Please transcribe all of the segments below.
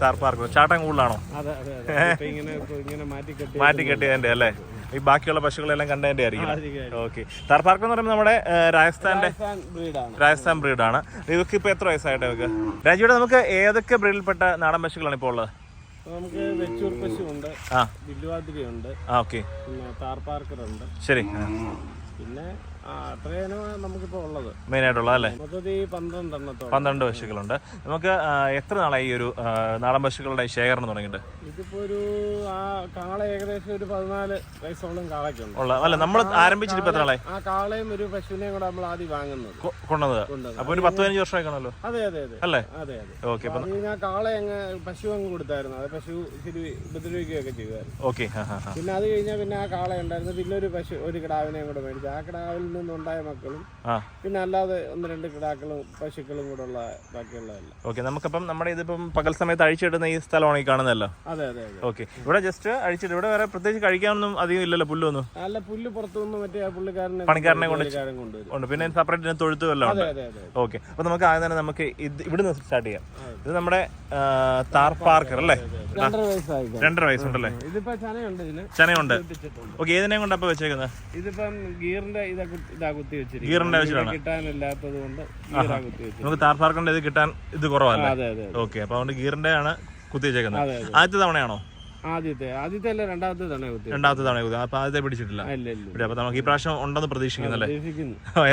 Park ചാട്ടം കൂടുതലാണോ? മാറ്റി കെട്ടി മാറ്റി കെട്ടിയതിന്റെ അല്ലേ ഈ ബാക്കിയുള്ള പശുക്കളെല്ലാം കണ്ടതിന്റെ ആയിരിക്കും. ഓക്കെ താർ പാർക്ക് എന്ന് പറയുമ്പോൾ നമ്മുടെ രാജസ്ഥാന്റെ രാജസ്ഥാൻ ബ്രീഡാണ്. ഇതൊക്കെ ഇപ്പൊ എത്ര വയസ്സായിട്ട് നമുക്ക് രാജീവിടെ നമുക്ക് ഏതൊക്കെ ബ്രീഡിൽപ്പെട്ട നാടൻ പശുക്കളാണ് ഇപ്പോൾ ഉള്ളത്? നമുക്ക് വെച്ചൂർ പശു ഉണ്ട് ഉണ്ട് ആ ഓക്കെ പിന്നെ താർ പാർക്കർ ഉണ്ട് ശരി. പിന്നെ മെയിൻ ആയിട്ടുള്ള അല്ലേ? പന്ത്രണ്ട് പശുക്കളുണ്ട്. നമുക്ക് എത്ര നാളായി ഈ ഒരു നാടൻ പശുക്കളുടെ ശേഖരണം തുടങ്ങിയിട്ട്? ഇതിപ്പോ ഒരു ആ കാള ഏകദേശം ഒരു പതിനാല് വയസ്സോളം കാളയ്ക്കുണ്ട് ഉള്ള അല്ല നമ്മൾ ആരംഭിച്ചിട്ട് ഇപ്പൊ എത്ര നാളായി? ആ കാളയും ഒരു പശുവിനെയും കൂടെ നമ്മൾ ആദ്യം വാങ്ങുന്നത്. കൊ- കൊണ്ടുവന്നത്. കൊണ്ടുവന്നത്. അപ്പൊ ഒരു പത്ത് പതിനഞ്ച് വർഷമായി കാണുമല്ലോ അതെ അതെ അതെ. അല്ലേ? അതെ അതെ. ഓക്കെ ഞാൻ കാള അങ്ങ് പശു അങ്ങ് കൊടുത്തായിരുന്നു. അത് പശു ഇച്ചിരി ഉപദ്രവിക്കുകയൊക്കെ ചെയ്തായിരുന്നു. ഓക്കെ പിന്നെ അത് കഴിഞ്ഞാൽ പിന്നെ ആ കാള ഉണ്ടായിരുന്നു. പിന്നെ ഒരു പശു ഒരു കിടാവിനെയും കൂടെ മേടിച്ചു. ആ കിടാവിൽ നിന്നുണ്ടായ മക്കളും പിന്നെ അല്ലാതെ ഒന്ന് രണ്ട് കിടാക്കളും പശുക്കളും കൂടെ ഉള്ള ബാക്കിയുള്ളതല്ല. ഓക്കെ നമുക്കപ്പം നമ്മുടെ ഇതിപ്പം പകൽ സമയത്ത് അഴിച്ചിടുന്ന ഈ സ്ഥലമാണ് ഈ കാണുന്നതല്ലോ. അതെ അതെ ഓക്കെ ഇവിടെ ജസ്റ്റ് അഴിച്ചിട്ട് ഇവിടെ വേറെ പ്രത്യേകിച്ച് കഴിക്കാനൊന്നും അധികം ഇല്ലല്ലോ പുല്ലൊന്നും? അല്ല പുല്ല് പുറത്തുനിന്ന് മറ്റേ പുള്ളിക്കാരനെ പണിക്കാരനെ കൊണ്ട് ഉണ്ട്. പിന്നെ സെപ്പറേറ്റ് തൊഴുത്ത് വല്ലതും ഉണ്ട്? ഓക്കെ അപ്പൊ നമുക്ക് ആദ്യം തന്നെ നമുക്ക് ഇത് ഇവിടുന്ന് സ്റ്റാർട്ട് ചെയ്യാം. ഇത് നമ്മുടെ താർ പാർക്കർ അല്ലേ? രണ്ടര വയസ്സുണ്ടല്ലേ? ഇതിപ്പോ ചനയുണ്ട് ചനയുണ്ട്. ഓക്കെ ഏതിനെയും കൊണ്ട് അപ്പൊ വെച്ചേക്കുന്നത് ഇതിപ്പം ഗിയറിന്റെ ഇതാ കുത്തി- ഇതാ കുത്തി ഗീറിന്റെ വെച്ചിട്ടാണ് കിട്ടാനില്ലാത്തത് കൊണ്ട് ഗീറാ കുത്തി നമുക്ക് താർ പാർക്കിന്റെ ഇത് കിട്ടാൻ ഇത് കുറവല്ലേ. ഓക്കെ അപ്പൊ അതുകൊണ്ട് ഗീറിന്റെ ആണ് കുത്തി വെച്ചേക്കുന്നത്. ആദ്യത്തെ തവണയാണോ? ആദ്യത്തെ ആദ്യത്തെ അല്ല രണ്ടാമത്തെ തന്നെ കുത്തി രണ്ടാമത്തെ തവണ കുത്തി അപ്പൊ ആദ്യത്തെ പിടിച്ചിട്ടില്ല അപ്പൊ നമുക്ക് ഈ പ്രാവശ്യം ഉണ്ടെന്ന് പ്രതീക്ഷിക്കുന്നല്ലേ?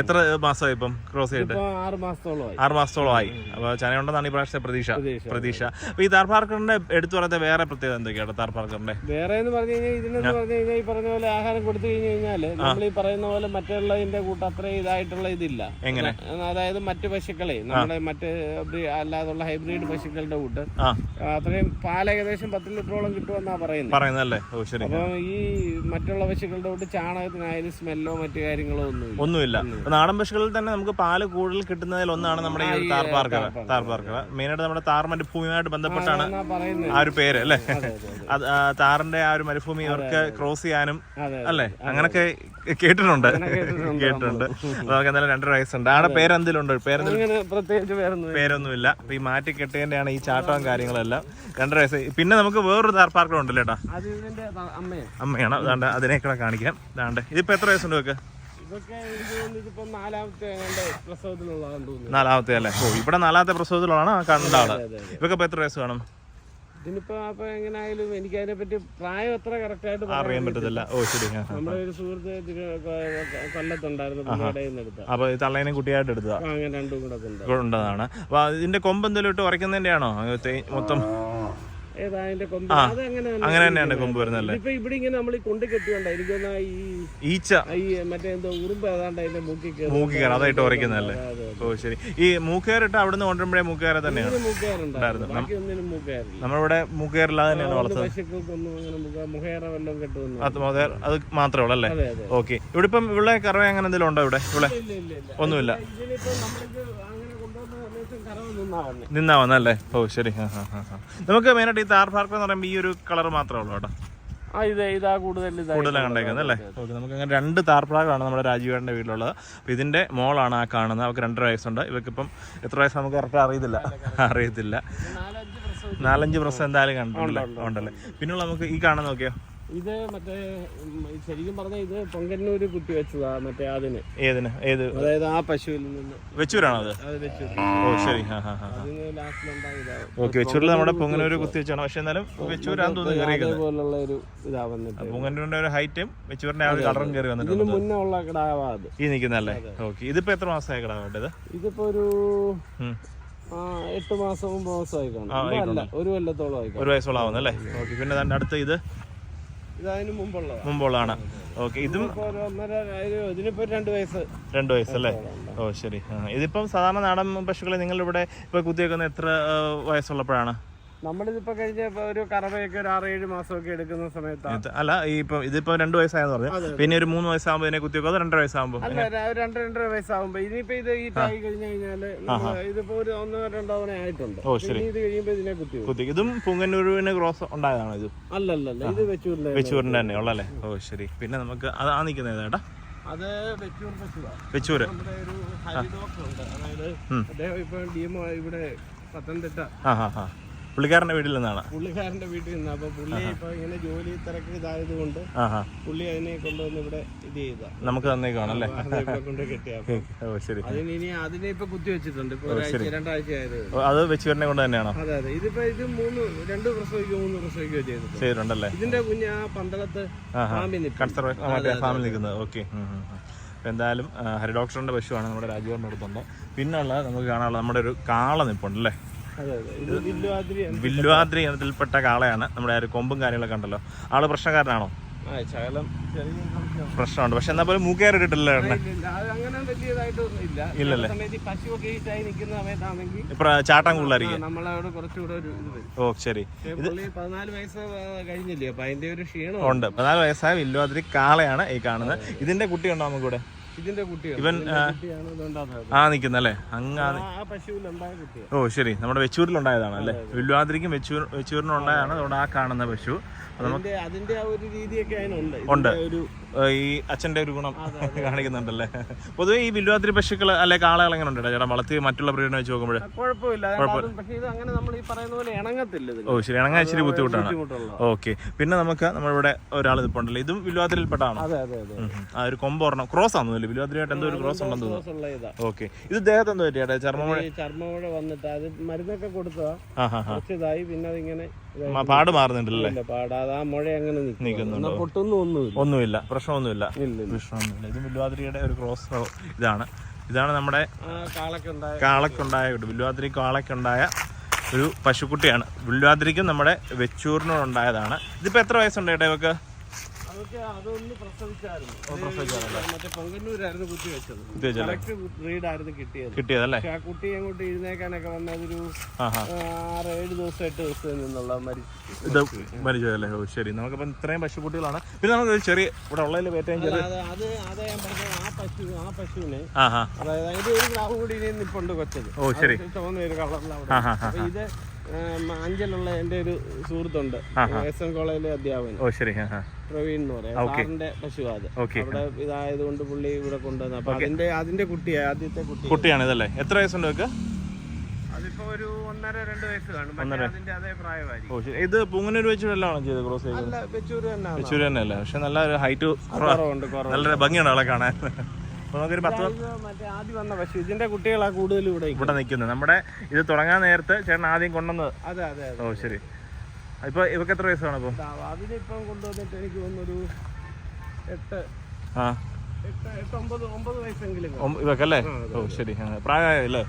എത്ര മാസമായി ഇപ്പം ക്രോസ് ചെയ്തിട്ട്? ആറ് മാസത്തോളമായി. ആറ് മാസത്തോളമായി. അപ്പൊ ചന ഉണ്ടെന്നാണ് ഈ പ്രാവശ്യത്തെ പ്രതീക്ഷ. പ്രതീക്ഷ. അപ്പൊ ഈ താർ പാർക്കറിന്റെ എടുത്തു പറയുന്നത് വേറെ പ്രത്യേകത എന്തൊക്കെയാണ് താർ പാർക്കറിന്റെ? വേറെ എന്ന് പറഞ്ഞു കഴിഞ്ഞാൽ ഇതിനെന്ന് പറഞ്ഞു കഴിഞ്ഞാൽ ഈ പറഞ്ഞ പോലെ ആഹാരം കൊടുത്തു കഴിഞ്ഞു കഴിഞ്ഞാൽ നമ്മൾ ഈ പറയുന്ന പോലെ മറ്റുള്ളതിന്റെ കൂട്ട് അത്രയും ഇതായിട്ടുള്ള ഇതില്ല. എങ്ങനെ? അതായത് മറ്റു പശുക്കളെ നമ്മുടെ മറ്റ് അല്ലാതുള്ള ഹൈബ്രിഡ് പശുക്കളുടെ കൂട്ട് അത്രയും പാൽ ഏകദേശം പത്ത് ലിറ്ററോളം കിട്ടുമെന്നാ പറയുന്നത് പറയുന്നല്ലേ ഓ ശരി. അപ്പൊ ഈ മറ്റുള്ള പശുക്കളുടെ കൂട്ട് ചാണകത്തിനായാലും സ്മെല്ലോ മറ്റു കാര്യങ്ങളോ ഒന്നും ഒന്നുമില്ല. നാടൻ പശുക്കളിൽ തന്നെ നമുക്ക് പാൽ കൂടുതൽ കിട്ടുന്നതിൽ ഒന്നാണ് നമ്മുടെ ഈ താർ പാർക്കറ താർ പാർക്കറ മെയിനായിട്ട് നമ്മുടെ താർ മരുഭൂമിയുമായിട്ട് ബന്ധപ്പെട്ടാണ് എന്നാ ആ ഒരു പേര് അല്ലേ? താറിന്റെ ആ ഒരു മരുഭൂമി അവർക്ക് ക്രോസ് ചെയ്യാനും അല്ലേ? അങ്ങനൊക്കെ കേട്ടിട്ടുണ്ട്. കേട്ടിട്ടുണ്ട് നമുക്ക് എന്തായാലും രണ്ടര വയസ്സുണ്ട് ആടെ പേരെന്തെങ്കിലും ഉണ്ട് പേരെന്തെങ്കിലും പ്രത്യേകിച്ച് ഒന്നും പേരൊന്നുമില്ല. അപ്പൊ ഈ മാറ്റി കെട്ടിയതിന്റെയാണ് ഈ ചാട്ടവും കാര്യങ്ങളെല്ലാം. രണ്ടര വയസ്സ് പിന്നെ നമുക്ക് വേറൊരു താർ പാർക്കർ ഉണ്ടല്ലോ അമ്മയാണ്. അതാണ്ട് അതിനേക്കൂടെ കാണിക്കാം. ഇതാണ്ട്. ഇതിപ്പോ എത്ര വയസ്സുണ്ട് വെക്ക് നാലാമത്തെ അല്ലേ? ഓ ഇവിടെ നാലാമത്തെ പ്രസവത്തിലുള്ളതാണ് ആ കണ്ട ആൾ ഇപ്പൊ എത്ര വയസ്സ് കാണും? ഇതിനിപ്പോ അപ്പൊ എങ്ങനെയായാലും എനിക്ക് അതിനെ പറ്റി പ്രായം കറക്റ്റ് ആയിട്ട് പറയാൻ അറിയാൻ പറ്റത്തില്ല. ഓ ശരി. നമ്മുടെ ഒരു സുഹൃത്ത് കൊല്ലത്തുണ്ടായിരുന്നു. അപ്പൊ ഈ തള്ളേനെ കുട്ടിയായിട്ട് എടുത്തതാ? അങ്ങനെ രണ്ടും കൂടെ ഉണ്ട് ഉണ്ടതാണ് അപ്പൊ ഇതിന്റെ കൊമ്പ് എന്തെങ്കിലും ഇട്ട് ഉറയ്ക്കുന്നതിന്റെ ആണോ മൊത്തം അങ്ങനെ തന്നെ അങ്ങനെ തന്നെയാണ് കൊമ്പ് വരുന്നല്ലേ ഇതിപ്പോ ഇവിടെ ഇങ്ങനെ നമ്മൾ ഈ കൊണ്ട് കെട്ടിയോണ്ട എനിക്കൊന്ന് ഈ ഈച്ച. ഈ മറ്റേ എന്തോ ഉറുമ്പ് ഏതാണ്ട് അതിന്റെ മൂക്കി കയറി മൂക്കി കയറാം അതായിട്ട് ഉറയ്ക്കുന്നതല്ലേ അതെ, ഓ ശരി. ഈ മൂക്കേറിട്ട് നിന്ന് കൊണ്ടുവരുമ്പോഴേ മൂക്കേറെ തന്നെയാണ്. നമ്മളിവിടെ മൂക്കേറില്ലാതെ തന്നെയാണ് വളർത്തുന്നത്. അത് മാത്രമേ ഉള്ളൂ അല്ലേ? ഓക്കെ. ഇവിടെ ഇപ്പം ഇവിടെ കറവ അങ്ങനെ എന്തെങ്കിലും ഉണ്ടോ ഇവിടെ? ഇവിടെ ഒന്നുമില്ല ഇതിനിപ്പോ നമ്മൾക്ക് അങ്ങനെ കൊണ്ടുവന്ന സമയത്ത് കറവ് നിന്നാ വന്നെ വന്നല്ലേ ഓ ശരി. നമുക്ക് മെയിനായിട്ട് ഈ താർ പാർക്ക് എന്ന് പറയുമ്പോൾ ഈ ഒരു കളർ മാത്രമേ ഉള്ളൂ കേട്ടോ. കൂടുതൽ കണ്ടേക്കുന്നത് അല്ലേ? ഓക്കെ നമുക്ക് അങ്ങനെ രണ്ട് താർപ്പാകളാണ് നമ്മുടെ രാജീവേട്ടന്റെ വീട്ടിലുള്ളത്. അപ്പോൾ ഇതിന്റെ മോളാണ് ആ കാണുന്നത്. അവർക്ക് രണ്ടര വയസ്സുണ്ട്. ഇവർക്കിപ്പം എത്ര വയസ്സ് നമുക്ക് കറക്റ്റ് അറിയത്തില്ല. അറിയത്തില്ല. നാലഞ്ച് പ്രശ്നം എന്തായാലും കണ്ടിട്ടുണ്ടല്ലേ ഉണ്ടല്ലേ പിന്നുള്ള നമുക്ക് ഈ കാണാൻ നോക്കിയോ? ഇത് മറ്റേ ശരിക്കും പറഞ്ഞ ഇത് പൊങ്കന്നൂര് കുത്തി വെച്ചതാ മറ്റേ അതിന് ഏതിന്? ഏത്? അതായത് ആ പശുവിൽ നിന്ന്. വെച്ചൂരാണോ അത്? ഓ ശരി. ഓക്കെ വെച്ചൂരിൽ നമ്മുടെ പൊങ്ങനൂര് കുത്തി വെച്ചാണ് പക്ഷെ എന്നാലും വെച്ചൂരാന്ന് തോന്നുന്നു അതേപോലുള്ള ഒരു ഇതാ വന്നിട്ട്. പൊങ്ങന്നൂരിന്റെ ഒരു ഹൈറ്റും വെച്ചൂരിന്റെ ആ ഒരു കളറും കയറി വന്നിട്ടുണ്ട്. മുന്നേ ഉള്ള കിടാവാ അത്. ഈ നിൽക്കുന്നല്ലേ ഓക്കെ ഇതിപ്പോ എത്ര മാസമായി കിടാവേണ്ടത് ഇതിപ്പോ ഒരു എട്ട് മാസം ഒമ്പത് മാസമായി കാണും. ഒരു കൊല്ലത്തോളം ആയി ഒരു വയസ്സോളം ആവുന്നല്ലേ ഓക്കെ പിന്നെ അടുത്ത ഇത്? മുമ്പുള്ളതാണ്. ഓക്കെ ഇതും രണ്ടു വയസ്സ്. അല്ലേ? വയസ്സല്ലേ ഓ ശരി. ഇതിപ്പം സാധാരണ നാടൻ പശുക്കളെ നിങ്ങളിവിടെ ഇപ്പൊ കുത്തിവെക്കുന്ന എത്ര വയസ്സുള്ളപ്പോഴാണ്? നമ്മളിതിപ്പോ കഴിഞ്ഞ ഒരു കറവയൊക്കെ ഒരു ആറ് ഏഴ് മാസമൊക്കെ എടുക്കുന്ന സമയത്ത്. അല്ല ഇപ്പൊ ഇതിപ്പോ രണ്ട് വയസ്സായെന്ന് പറഞ്ഞു. പിന്നെ ഒരു മൂന്ന് വയസ്സാകുമ്പോ ഇതിനെ കുത്തിവെക്കും. അത് രണ്ടര വയസ്സാകുമ്പോ. അല്ല രണ്ട് രണ്ടര വയസ്സാകുമ്പോ. ഇനിയിപ്പോ ഇത് ഈ ടൈ കഴിഞ്ഞു കഴിഞ്ഞാൽ ഇതിപ്പോ ഒരു ഒന്നോ രണ്ടോ തവണ ആയിട്ടുണ്ട്. ഓ, ശരി. ഇത് കഴിയുമ്പോ ഇതിനെ കുത്തി. കുത്തി ഇതും പുങ്ങന്നൂരിന് ക്രോസ് ഉണ്ടായതാണോ ഇത്? അല്ലല്ല ഇത് വെച്ചൂരിന്റെ വെച്ചൂരിന്റെ തന്നെ ഉള്ളല്ലേ? ഓ ശരി. പിന്നെ നമുക്ക് അത് ആ നിൽക്കുന്നത് ഏതാട്ടാ അത് വെച്ചൂർ വെച്ചൂര്. നമ്മുടെ ഒരു ഹരി ഡോക്ടർ ഉണ്ട്. അതായത് അദ്ദേഹം ഇപ്പൊ ഇവിടെ പത്തനംതിട്ട. പുള്ളിക്കാരന്റെ വീട്ടിൽ നിന്നാണ്. പുള്ളിക്കാരന്റെ വീട്ടിൽ നിന്ന്. അപ്പൊ പുള്ളി ഇപ്പൊ ഇങ്ങനെ ജോലി തിരക്ക് ഇതായത് കൊണ്ട് പുള്ളി അതിനെ കൊണ്ടുവന്ന് ഇവിടെ ഇത് ചെയ്ത നമുക്ക് തന്നേക്കാണല്ലേ കൊണ്ട് കെട്ടിയ. ശരി. അതിന് ഇനി അതിനെ ഇപ്പൊ കുത്തി വെച്ചിട്ടുണ്ട്. രണ്ടാഴ്ച ആയത്. അത് വെച്ച് വരുന്നത് കൊണ്ട് തന്നെയാണോ? അതെ അതെ. ഇതിപ്പോ ഇത് മൂന്ന് രണ്ട് പ്രസവിക്കോ മൂന്ന് പ്രസവിക്കോ ചെയ്തിട്ടുണ്ട്. ചെയ്തിട്ടുണ്ടല്ലേ? ഇതിന്റെ കുഞ്ഞ് ആ പന്തളത്ത് ഫാമിൽ നിൽക്കുന്നത് ഓക്കെ. എന്തായാലും ഹരി ഡോക്ടറിന്റെ പശുവാണ് നമ്മുടെ രാജീവറിന്റെ അടുത്തുണ്ട്. പിന്നെയുള്ള നമുക്ക് കാണാനുള്ള നമ്മുടെ ഒരു കാള നിപ്പുണ്ട് അല്ലേ വില്വാദ്രി ഇനത്തിൽപ്പെട്ട കാളയാണ്. നമ്മുടെ ആ ഒരു കൊമ്പും കാര്യങ്ങളൊക്കെ ഉണ്ടല്ലോ. ആൾ പ്രശ്നക്കാരനാണോ? പ്രശ്നമുണ്ട്. പക്ഷെ എന്നാ പോലും. അത് അങ്ങനെ ഇല്ലല്ലേ? ഇപ്പൊ ചാട്ടം കൂടുതലായിരിക്കും. ഓ ശരി. ഉണ്ട്. പതിനാല് വയസ്സായ വില്ലുവാദ്രി കാളയാണ് ഈ കാണുന്നത്. ഇതിന്റെ കുട്ടിയുണ്ടോ നമുക്കിവിടെ? ഇതിന്റെ കുട്ടിയാണ്. ഇവൻ, ആ നിൽക്കുന്നല്ലേ അങ്ങനെ ഓ ശരി. നമ്മുടെ വെച്ചൂരിലുണ്ടായതാണ് അല്ലേ? വില്വാദ്രിക്കും വെച്ചൂർ വെച്ചൂരിനും ഉണ്ടായതാണ് അതുകൊണ്ട് ആ കാണുന്ന പശു. അതിന്റെ ആ ഒരു രീതിയൊക്കെ ഉണ്ട്. ഈ അച്ഛന്റെ ഒരു ഗുണം കാണിക്കുന്നുണ്ടല്ലേ? പൊതുവെ ഈ വില്വാദ്രി പശുക്കൾ അല്ലെ കാളകൾ എങ്ങനെ ഉണ്ട്? ചേട്ടാ വളർത്തി മറ്റുള്ള ബ്രീഡിനെ വെച്ച് നോക്കുമ്പോൾ ഇത് ഇതിന്. ഓ ശരി. ഇണങ്ങാൻ ഇച്ചിരി ബുദ്ധിമുട്ടാണ്. ഓക്കെ. പിന്നെ നമുക്ക് നമ്മളിവിടെ ഒരാൾ നിൽപ്പുണ്ടല്ലോ ഇതും വില്വാദ്രിയിൽപ്പെട്ടാണോ അതെ അതെ അതെ. ഉം, ഉം. ആ ഒരു കൊമ്പ് ഒരെണ്ണം. ക്രോസ് ആണെന്നല്ലേ വില്വാദ്രിയായിട്ട് എന്തോ ഒരു ക്രോസ് ഉണ്ടെന്ന് തോന്നുന്നു. ഓക്കെ ഇത്. ദേഹത്ത് എന്തോ പറ്റിയാട്ടെ ചർമ്മം ഈ ചർമ്മമുഴ വന്നിട്ട് അത് മരുന്നൊക്കെ കൊടുത്തതാ. ആ ഹാ ഹാ. കുറച്ച് ഇതായി പിന്നെ അതിങ്ങനെ പാട് മാറുന്നുണ്ടല്ലേ പാടാ. പാടാതെ ആ മുഴ അങ്ങനെ പൊട്ടൊന്നും ഒന്നുമില്ല. ഒന്നുമില്ല. പ്രശ്നമൊന്നുമില്ല. പ്രശ്നമൊന്നുമില്ല. ഇത് വില്വാദ്രിയുടെ ഒരു ക്രോസ് ഇതാണ്. ഇതാണ് നമ്മുടെ കാളക്കുണ്ടായ വില്വാദ്രി കാളക്കുണ്ടായ ഒരു പശുക്കുട്ടിയാണ്. വില്വാദ്രിക്കും നമ്മുടെ വെച്ചൂറിനോടുണ്ടായതാണ് ഇതിപ്പോ എത്ര വയസ്സുണ്ട് ഏട്ടാ ഇവക്ക്? അതൊക്കെ അതൊന്ന് പ്രസവിച്ചായിരുന്നു. ഇത് മറ്റേ പൊങ്കന്നൂരായിരുന്നു കുത്തി വെച്ചത്. കുത്തിവെച്ചല്ലേ? കറക്റ്റ് ബ്രീഡായിരുന്നു കിട്ടിയത്. കിട്ടിയതല്ലേ? ആ കുട്ടി അങ്ങോട്ട് ഇരുന്നേക്കാനൊക്കെ ആ, ആറ് ഏഴ് ദിവസം എട്ട് ദിവസം നിന്നുള്ള മരിച്ചതല്ലേ? ഓ ശരി. നമുക്കിപ്പം ഇത്രയും പശുക്കുട്ടികളാണ്. പിന്നെ നമുക്ക് ചെറിയ ഇവിടെ ഉള്ളതിൽ ഏറ്റവും ചെറിയ അത് അത് അത് ഞാൻ പറഞ്ഞത് ആ പശു ആ പശുവിനെ അതായത് അതിന്റെ ഒരു കളർ കൂടി ഇനി നിപ്പുണ്ട് കൊച്ചത്. ഓ ശരി. തോന്നുന്ന ചുവന്ന ഒരു കളറിലാണ് ഇത് അഞ്ചലുള്ള എന്റെ ഒരു സുഹൃത്തുണ്ട്. എസ് എൻ കോളേജിലെ അധ്യാപകൻ. ഓ ശരി പ്രവീൺ എന്ന് പറയാം. സാറിന്റെ പശു അത് അവിടെ അവിടെ ഇതായതുകൊണ്ട് പുള്ളി ഇവിടെ കൊണ്ടുവന്നു. അപ്പൊ അതിന്റെ അതിന്റെ കുട്ടിയാ ആദ്യത്തെ കുട്ടി. കുട്ടിയാണ് ഇതല്ലേ? എത്ര വയസ്സുണ്ട് വെക്ക് അതിപ്പോ ഒരു ഒന്നര രണ്ട് വയസ്സ് കാണും. പക്ഷേ അതിന്റെ അതേ പ്രായമായിരിക്കും. ഓ ശരി. ഇത് പൂങ്ങനൂർ വെച്ച് വല്ലതാണോ ചെയ്ത് ക്രോസ് ചെയ്തത്? അല്ല വെച്ചൂര് തന്നെ വെച്ചൂര് തന്നെയല്ലേ? പക്ഷെ നല്ല ഒരു ഹൈറ്റ് കുറവുണ്ട് കുറവ് നല്ല ഭംഗിയാണ് ആളെ കാണാൻ. നമുക്കൊരു പത്ത് ഇത് മറ്റേ ആദ്യം വന്ന പശു. ഇതിന്റെ കൂടുതൽ ഇവിടെ നിൽക്കുന്നത്. ഇവിടെ നിൽക്കുന്നത്. നമ്മുടെ ഇത് തുടങ്ങാൻ നേരത്തെ ചേട്ടൻ ആദ്യം കൊണ്ടുവന്നത് അതെ അതെ ഓ ശരി. ഇപ്പൊ ഇവക്ക് എത്ര വയസ്സാണ് ഇപ്പൊ? അതിനിപ്പം കൊണ്ടുവന്നിട്ട് എനിക്ക് തോന്നുന്നൊരു എട്ട് ആ. ഇവക്കല്ലേ? ഓ ശരി. പ്രായമായല്ലേ.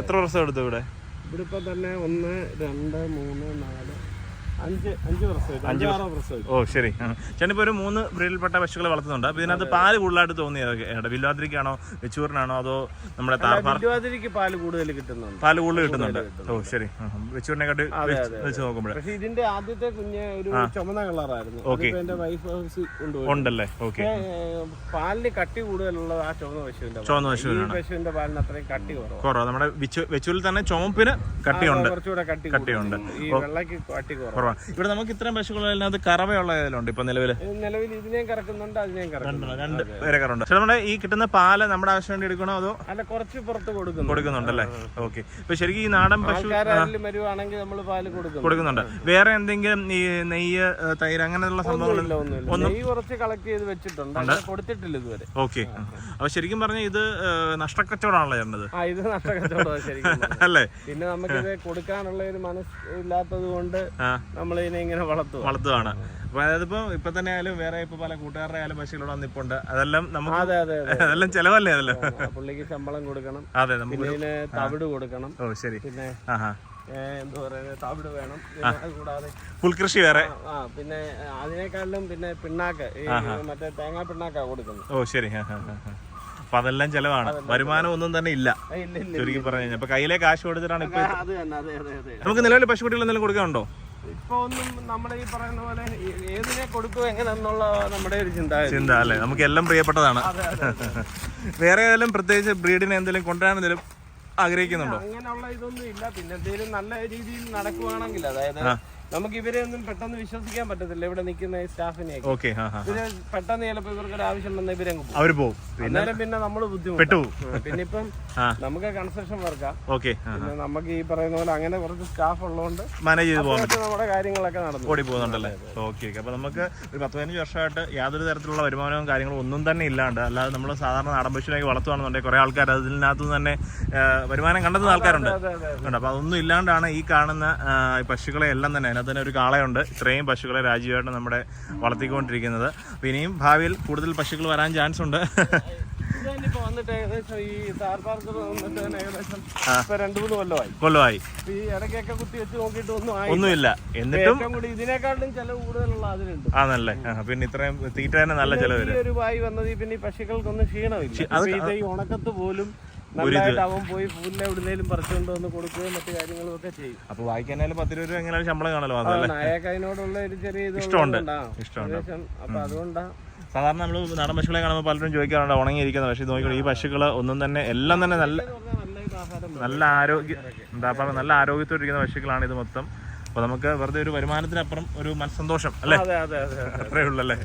എത്ര വർഷം എടുത്തു ഇവിടെ ഇവിടെ? ഇപ്പൊ തന്നെ ഒന്ന് രണ്ട് മൂന്ന് നാല് ഓ ശരി. ചേട്ടനിപ്പോ ഒരു മൂന്ന് ബ്രീഡിൽപ്പെട്ട പശുക്കളെ വളർത്തുന്നുണ്ട്. അപ്പൊ ഇതിനകത്ത് പാൽ കൂടുതലായിട്ട് തോന്നിയത് വില്ലാതിരിക്കാണോ വെച്ചൂറിനാണോ അതോ നമ്മുടെ പാൽ കൂടുതൽ കിട്ടുന്നുണ്ട്. പാൽ കൂടുതൽ കിട്ടുന്നുണ്ട്. ഓ ശരി. അതെ. വെച്ച് നോക്കുമ്പോഴേ. പക്ഷേ ഇതിന്റെ ആദ്യത്തെ കുഞ്ഞ് ഒരു ചുമന്ന കളറായിരുന്നു. ഓക്കേ. എന്റെ വൈഫ് ഹൗസ് ഉണ്ടല്ലേ? ഓക്കെ. പാലിന് കട്ടി കൂടുതലുള്ളത് ആ ചുവന്ന പശുവിന്റെ. ചുവന്ന പശുവിനാണ്. പശുവിന്റെ പാലിന് അത്രയും കട്ടി കുറവ് കുറവ്. നമ്മുടെ വെച്ചു- വെച്ചൂരിൽ തന്നെ ചുമപ്പിന് കട്ടിയുണ്ട്. കുറച്ചുകൂടെ കട്ടി കട്ടിയുണ്ട്. ഈ വെള്ളക്ക് കട്ടി കുറവാണ്. കുറവാണ് ഇവിടെ നമുക്ക് ഇത്രയും പശുക്കളിനകത്ത് കറവയുള്ള ഏതെങ്കിലും ഇപ്പൊ നിലവിൽ? ഇത് നിലവിൽ ഇതിനെയും കറക്കുന്നുണ്ട് അതിനെയും കറക്കുന്നുണ്ട്. രണ്ട് പേരെ കറുണ്ട് പക്ഷെ നമ്മുടെ ഈ കിട്ടുന്ന പാൽ നമ്മുടെ ആവശ്യം വേണ്ടി എടുക്കണോ അതോ അല്ല കുറച്ച് പുറത്ത് കൊടുക്കുന്നു കൊടുക്കുന്നുണ്ടല്ലേ ഓക്കെ. ഇപ്പൊ ശരിക്കും ഈ നാടൻ പശു വരുവാണെങ്കിൽ നമ്മൾ പാൽ കൊടുക്കും കൊടുക്കുന്നുണ്ട്. വേറെ എന്തെങ്കിലും ഈ നെയ്യ് തൈര് അങ്ങനെയുള്ള സംഭവങ്ങൾ നെയ്യ് കുറച്ച് കളക്ട് ചെയ്ത് വെച്ചിട്ടുണ്ട്. കൊടുത്തിട്ടില്ല ഇതുവരെ. ഓക്കെ. അപ്പൊ ശരിക്കും പറഞ്ഞ ഇത് നഷ്ടക്കച്ചവടാണല്ലോ നഷ്ടക്കച്ചവടമാണല്ലോ ചേർന്നത് ആ ഇത് നഷ്ടക്കച്ചവടമാണ് ശരിക്കും അല്ലേ? പിന്നെ നമുക്കിത് കൊടുക്കാനുള്ള ഒരു മനസ്സ് ഇല്ലാത്തത് കൊണ്ട് ഇതിനെ ഇങ്ങനെ വളർത്തു വളർത്തുകയാണ് അപ്പൊ അതായത് ഇപ്പൊ ഇപ്പൊ തന്നെ ആയാലും വേറെ ഇപ്പൊ പല കൂട്ടുകാരുടെ ആയാലും പശുക്കളോട് വന്നിപ്പുണ്ട് അതെല്ലാം നമുക്ക് അതെ അതെ അതെ. അതെല്ലാം ചെലവല്ലേ അതെല്ലാം? പുള്ളിക്ക് ശമ്പളം കൊടുക്കണം. അതെ നമുക്ക് തവിട് കൊടുക്കണം. ഓ ശരി. പിന്നെ എന്താ പറയുക തവിട് വേണം. കൂടാതെ പുൽകൃഷി വേറെ. ആ പിന്നെ അതിനേക്കാളും പിന്നെ പിണ്ണാക്ക് ഈ മറ്റേ തേങ്ങാ പിണ്ണാക്കാ കൊടുക്കുന്നത്. ഓ ശരി. അപ്പൊ അതെല്ലാം ചെലവാണ്. വരുമാനം ഒന്നും തന്നെ ഇല്ല. ചുരുക്കി പറഞ്ഞു കഴിഞ്ഞാൽ. അപ്പൊ കയ്യിലെ കാശ് കൊടുത്തിട്ടാണ് ഇപ്പൊ നമുക്ക് നിലവിൽ പശുക്കുട്ടികൾ എന്തെങ്കിലും കൊടുക്കാനുണ്ടോ? ഇപ്പൊ ഒന്നും നമ്മുടെ ഈ പറയുന്ന പോലെ ഏ- ഏതിനെ കൊടുക്കും എങ്ങനെന്നുള്ള നമ്മുടെ ഒരു ചിന്ത അല്ലേ? നമുക്ക് എല്ലാം പ്രിയപ്പെട്ടതാണ്. വേറെ ഏതെങ്കിലും പ്രത്യേകിച്ച് ബ്രീഡിനെ എന്തെങ്കിലും കൊണ്ടുവരാൻ എന്തെങ്കിലും ആഗ്രഹിക്കുന്നുണ്ടോ? അങ്ങനെയുള്ള ഇതൊന്നും ഇല്ല. പിന്നെ എന്തെങ്കിലും നല്ല രീതിയിൽ നടക്കുവാണെങ്കിൽ അതായത് നമുക്ക് ഇവരെ ഒന്നും പെട്ടെന്ന് വിശ്വസിക്കാൻ പറ്റത്തില്ല. ഇവിടെ നിൽക്കുന്ന സ്റ്റാഫിനെ ഓക്കെ ഇവർ പെട്ടെന്ന് ചിലപ്പോ ഇവർക്ക് ഒരു ആവശ്യം വന്ന ഇവരെ അവർ പോകും. അന്നേരം പിന്നെ നമ്മൾ ബുദ്ധിമുട്ട് പിന്നെ ഇപ്പം നമുക്ക് കൺസ്ട്രക്ഷൻ വർക്കാ. ഓക്കെ നമുക്ക് ഈ പറയുന്ന പോലെ അങ്ങനെ കുറച്ച് സ്റ്റാഫ് ഉള്ളതുകൊണ്ട് മാനേജ് ചെയ്ത് പോകാൻ നമ്മുടെ കാര്യങ്ങളൊക്കെ നടന്നു. ഓടി പോകുന്നുണ്ടല്ലേ? ഓക്കെ അപ്പൊ നമുക്ക് ഒരു പത്ത് പതിനഞ്ച് വർഷമായിട്ട് യാതൊരു തരത്തിലുള്ള വരുമാനവും കാര്യങ്ങളും ഒന്നും തന്നെ ഇല്ലാണ്ട് അല്ലാതെ നമ്മൾ സാധാരണ നാടൻ പശുവിനൊക്കെ വളർത്തുകയാണെന്നുണ്ടെങ്കിൽ കുറെ ആൾക്കാർ അതിനകത്തുനിന്ന് തന്നെ വരുമാനം കണ്ടെത്തുന്ന ആൾക്കാരുണ്ട്. അതെ അതെ ഉണ്ട് അപ്പോൾ അതൊന്നും ഇല്ലാണ്ടാണ് ഈ കാണുന്ന പശുക്കളെ എല്ലാം തന്നെ. അതിനകത്ത് തന്നെ ഒരു കാളയുണ്ട്. ഇത്രയും പശുക്കളെ രാജ്യമായിട്ട് നമ്മുടെ വളർത്തിക്കൊണ്ടിരിക്കുന്നത്. അപ്പോൾ ഇനിയും ഭാവിയിൽ കൂടുതൽ പശുക്കൾ വരാൻ ചാൻസ് ഉണ്ട്. കൊല്ലമായി. ഒന്നുമില്ല. എന്നിട്ടും ആണല്ലേ? പിന്നെ ഇത്രയും തീറ്റ തന്നെ നല്ല ചെലവ് വരും. ഒരു വായി വന്നത് പിന്നെ ഈ പക്ഷികൾക്കൊന്നും ക്ഷീണമില്ല. ഇപ്പൊ ഈ ഉണക്കത്ത് പോലും പോയി പുല്ല് എവിടുന്നേലും പറിച്ചുകൊണ്ട് വന്ന് കൊടുക്കുകയും മറ്റു കാര്യങ്ങളും ഒക്കെ ചെയ്യും. അപ്പോൾ വായിക്കാനായാലും പത്ത് രൂപ എങ്ങനെ ശമ്പളം കാണല്ലോ അതല്ലേ നായക്ക് അതിനോടുള്ള ഒരു ചെറിയ ഇത് ഇഷ്ടമുണ്ട്. ഇഷ്ടമുണ്ട്. അപ്പൊ അതുകൊണ്ടാ. സാധാരണ നമ്മൾ നാടൻ പശുക്കളെ കാണുമ്പോൾ പലരും ചോദിക്കാറുണ്ട് ഉണങ്ങിയിരിക്കുന്നത്. പക്ഷേ നോക്കി നോക്കിക്കോ ഈ പശുക്കൾ ഒന്നും തന്നെ എല്ലാം തന്നെ നല്ല നല്ല ആരോഗ്യം എന്താ പറയുക നല്ല ആരോഗ്യത്തോടിരിക്കുന്ന പശുക്കളാണ് ഇത് മൊത്തം. അപ്പൊ നമുക്ക് വെറുതെ ഒരു വരുമാനത്തിനപ്പുറം ഒരു മനസ്സന്തോഷം അല്ലേ? അതെ അതെ അതെ അതെ. അത്രേ ഉള്ളല്ലേ